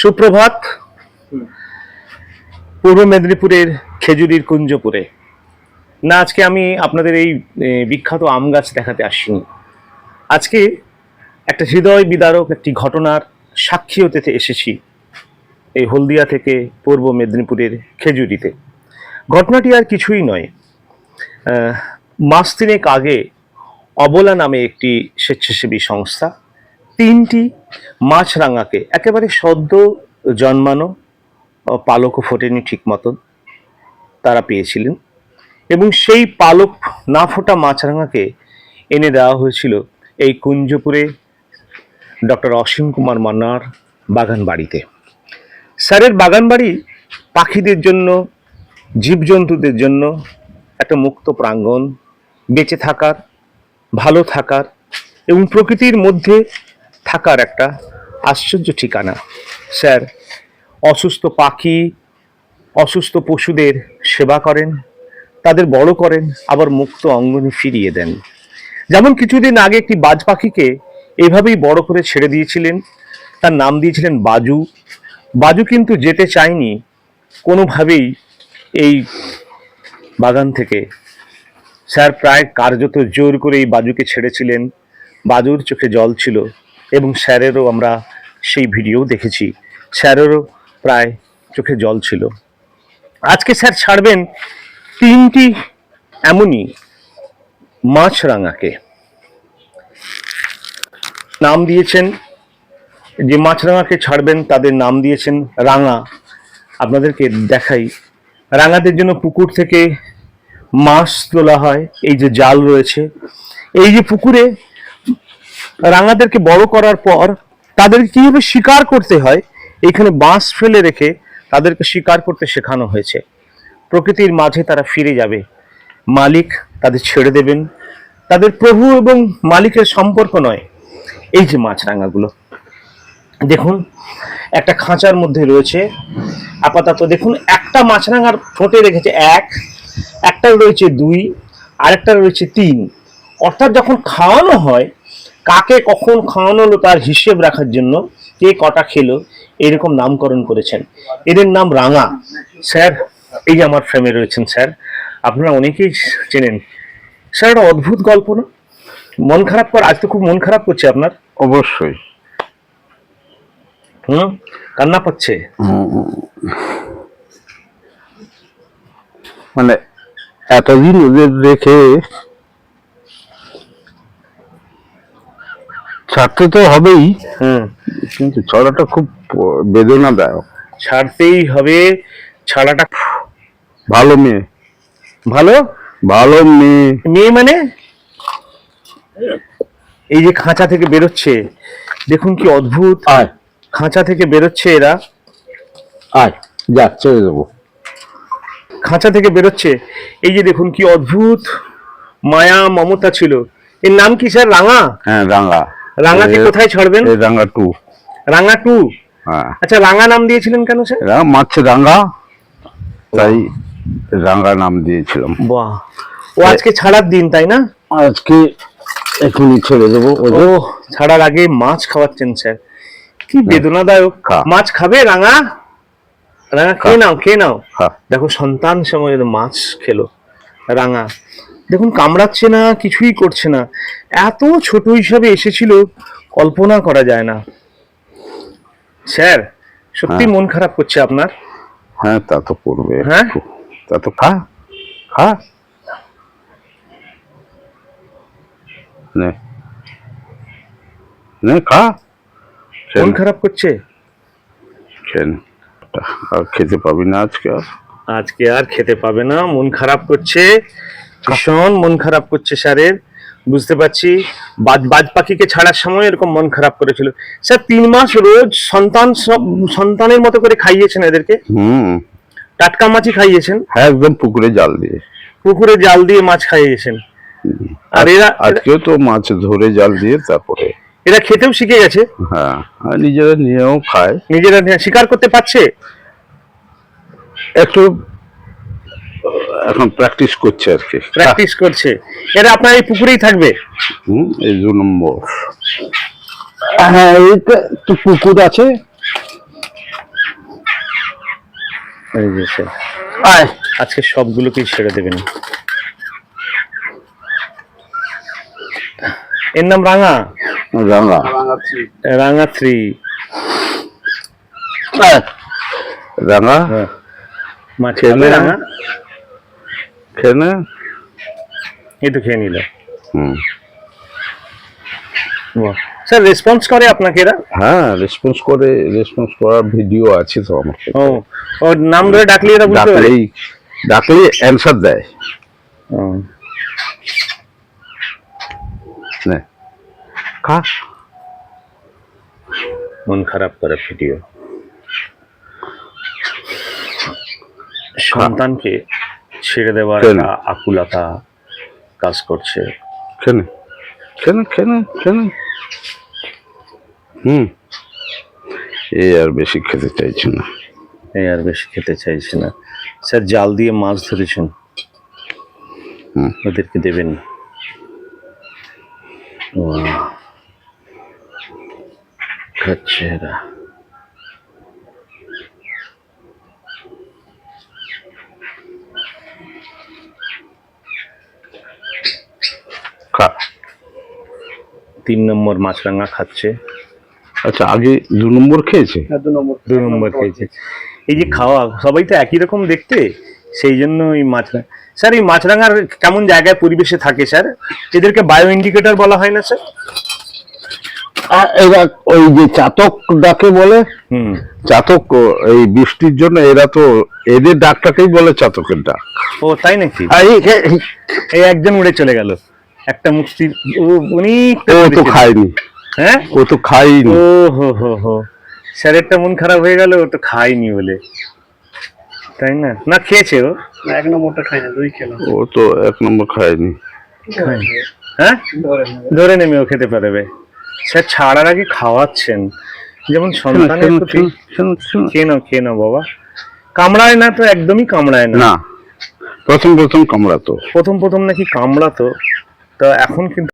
সুপ্রভাত। পূর্ব মেদিনীপুরের খেজুরির কুঞ্জপুরে। না, আজকে আমি আপনাদের এই বিখ্যাত আম গাছ দেখাতে আসিনি। আজকে একটা হৃদয় বিদারক একটি ঘটনার সাক্ষী হতে এসেছি এই হলদিয়া থেকে পূর্ব মেদিনীপুরের খেজুরিতে। ঘটনাটি আর কিছুই নয়। মাস তিনেক আগে অবলা নামে একটি স্বেচ্ছাসেবী সংস্থা তিনটি মাছরাঙাকে একেবারে সদ্য জন্মানো পালকও ফোটেনি ঠিক মতন তারা পেয়েছিলেন এবং সেই পালক না ফোটা মাছরাঙাকে এনে দেওয়া হয়েছিল এই কুঞ্জপুরে ডক্টর অসীম কুমার মান্নার বাগান বাড়িতে স্যারের বাগান বাড়ি পাখিদের জন্য, জীবজন্তুদের জন্য একটা মুক্ত প্রাঙ্গণ, বেঁচে থাকার, ভালো থাকার এবং প্রকৃতির মধ্যে থাকার একটা আশ্চর্য ঠিকানা। স্যার, অসুস্থ পাখি, অসুস্থ পশুদের সেবা করেন, তাদের বড় করেন, আবার মুক্ত অঙ্গনে ফিরিয়ে দেন। যেমন কিছুদিন আগে একটি বাজ পাখিকে এভাবেই বড় করে ছেড়ে দিয়েছিলেন, তার নাম দিয়েছিলেন বাজু। বাজু কিন্তু যেতে চায়নি, কোনোভাবেই এই বাগান থেকে। স্যার, প্রায় কার্যত জোর করে এই বাজুকে ছেড়েছিলেন। বাজুর চোখে জল ছিল। এবং স্যারেরও আমরা সেই ভিডিও দেখেছি। স্যারেরও প্রায় চোখে জল ছিল। আজকে স্যার ছাড়বেন তিনটি এমনই মাছরাঙাকে। নাম দিয়েছেন, যে মাছরাঙাকে ছাড়বেন, তাদের নাম দিয়েছেন রাঙা। আপনাদেরকে দেখাই। রাঙাদের জন্য পুকুর থেকে মাছ তোলা হয়। এই যে জাল রয়েছে। এই যে পুকুরে রাঙাদেরকে বড় করার পর তাদেরকে কীভাবে শিকার করতে হয়, এখানে বাঁশ ফেলে রেখে তাদেরকে শিকার করতে শেখানো হয়েছে। প্রকৃতির মাঝে তারা ফিরে যাবে। মালিক তাদের ছেড়ে দেবেন। তাদের প্রভু এবং মালিকের সম্পর্ক নয়। এই যে মাছরাঙাগুলো দেখুন, একটা খাঁচার মধ্যে রয়েছে। আপাতত দেখুন, একটা মাছরাঙার ফোটে রেখেছে এক, একটা রয়েছে দুই, আরেকটা রয়েছে তিন। অর্থাৎ যখন খাওয়ানো হয় কাকে কখন খাওয়ানো হলো তার হিসেব রাখার জন্য কে কটা খেলো এরকম নামকরণ করেছেন। এদের নাম রাঙা। স্যার এই যে আমার ফ্রেমে রয়েছেন স্যার আপনারা অনেকেই চেনেন। স্যার একটা অদ্ভুত গল্প না? মন খারাপ কর আজ তো খুব মন খারাপ করছে আপনার। অবশ্যই। হুম? কান্না পাচ্ছে। মানে এতদিন ওদের রেখে ছাড়তে তো হবেই। কিন্তু ছড়াটা খুব বেদনাদায়ক। ছাড়তেই হবে ছাড়াটা ভালো মেয়ে। ভালো? ভালো মেয়ে। মেয়ে মানে? এই যে খাঁচা থেকে বেরোচ্ছে দেখুন কি অদ্ভুত। আয়। খাঁচা থেকে বেরোচ্ছে এরা। আয় যা চলে দেবো খাঁচা থেকে বেরোচ্ছে এই যে দেখুন কি অদ্ভুত। মায়া মমতা ছিল। এর নাম কি স্যার? রাঙা? হ্যাঁ রাঙা। রাঙাকে এ- কোথায় ছাড়বেন? রাঙা টু। রাঙা টু? হ্যাঁ। আচ্ছা রাঙা নাম দিয়েছিলেন কেন স্যার? মাছ রাঙা তাই রাঙা নাম দিয়েছিলাম। বাহ। ও আজকে ছাড়ার দিন তাই না? আজকে এখনই ছেড়ে দেবো ও ছাড়ার আগে মাছ খাওয়াচ্ছেন স্যার। কি বেদনাদায়ক। খা। মাছ খাবে রাঙা? রাঙা খেয়ে নাও খেয়ে নাও। হ্যাঁ দেখো সন্তান সময় মাছ খেলো রাঙা। দেখুন কামড়াচ্ছে না কিছুই করছে না। এত ছোট হিসাবে এসেছিল কল্পনা করা যায় না। স্যার সত্যি হ্যাঁ। মন খারাপ করছে আপনার? হ্যাঁ তা তো করবে হ্যাঁ? তা তো খা খা। নে। নে খা। মন খারাপ করছে? খেন আর খেতে পাবি না আজকে আর? আজকে আর খেতে পাবে না মন খারাপ করছে। ভীষণ মন খারাপ করছে স্যারের বুঝতে পারছি? বাজ বাজ পাখিকে ছাড়ার সময় এরকম মন খারাপ করেছিল। স্যার তিন মাস রোজ সন্তান সব- সন্তানের মতো করে খাইয়েছেন এদেরকে। হুম। টাটকা মাছই খাইয়েছেন। হ্যাঁ একদম পুকুরে জাল দিয়ে। পুকুরে জাল দিয়ে মাছ খাইয়েছেন। আর এরা আজকেও তো মাছ ধরে জাল দিয়ে তারপরে এরা খেতেও শিখে গেছে। হ্যাঁ নিজেরা নিয়েও খায়। নিজেরা শিকার করতে পারছে? একটু এখন প্র্যাকটিস করছে আর কি। প্র্যাকটিস করছে। এটা আপনার এই পুকুরেই থাকবে? হুম এই দু নম্বর। হ্যাঁ এই তো পুকুর আছে। এই যে স্যার আয় আজকে সবগুলোকেই ছেড়ে দেবেন। এর নাম রাঙা? রাঙা। হ্যাঁ, রাঙা হ্যাঁ। থ্রি রাঙা। মাঠে রাঙা? খেয়ে নে এই তো খেয়ে নিল হুম বাহ স্যার রেসপন্স করে আপনাকে এরা হ্যাঁ রেসপন্স করে রেসপন্স করার ভিডিও আছে তো আমার কাছে। ও ওর নাম ধরে ডাকলে এরা বুঝতে পারে ডাকলেই ডাকলেই অ্যান্সার দেয় ও, নে খা মন খারাপ করে ভিডিও সন্তানকে ছেড়ে দেওয়ার কেন? একটা আকুলতা কাজ করছে। খেনে খেনে খেনে খেনে হুম। এই আর বেশি খেতে চাইছি না। এই আর বেশি খেতে চাইছে না। স্যার জাল দিয়ে মাছ ধরেছেন। হুম। ওদেরকে দেবেন। বাহ। খাচ্ছে এরা খা তিন নম্বর মাছরাঙা খাচ্ছে। আচ্ছা আগে দু নম্বর খেয়েছে? দু নম্বর খেয়েছে। এই যে খাওয়া সবাই তো একই রকম দেখতে সেই জন্য এই মাছরাঙা স্যার এই মাছরাঙার কেমন জায়গায় পরিবেশে থাকে স্যার? এদেরকে বায়ো ইন্ডিকেটর বলা হয় না স্যার? আর এরা ওই যে চাতক ডাকে বলে হুম। চাতক এই বৃষ্টির জন্য এরা তো এদের ডাকটাকেই বলে চাতকের ডাক। ও তাই নাকি? আর এই- এই- এই একজন উড়ে চলে গেল। একটা অনেক ও তো খায়নি। হ্যাঁ? ও তো খাইনি ও হো হো হো। স্যারেরটা মন খারাপ হয়ে গেল ও তো খায়নি বলে। তাই না? না খেয়েছে ও? এক নম্বরটা খাই না দুই খেলাম। ও তো এক নম্বর খায়নি। খায়নি। হ্যাঁ? ধরে নেমে ও খেতে পারবে। স্যার ছাড়ার আগে খাওয়াচ্ছেন। যেমন সন্তানের প্রতি। খেয়ে নাও খেয়ে নাও বাবা? কামড়ায় না তো একদমই কামড়ায় না। না। প্রথম প্রথম কামড়াতো। প্রথম প্রথম নাকি কামড়াতো? তো এখন কিন্তু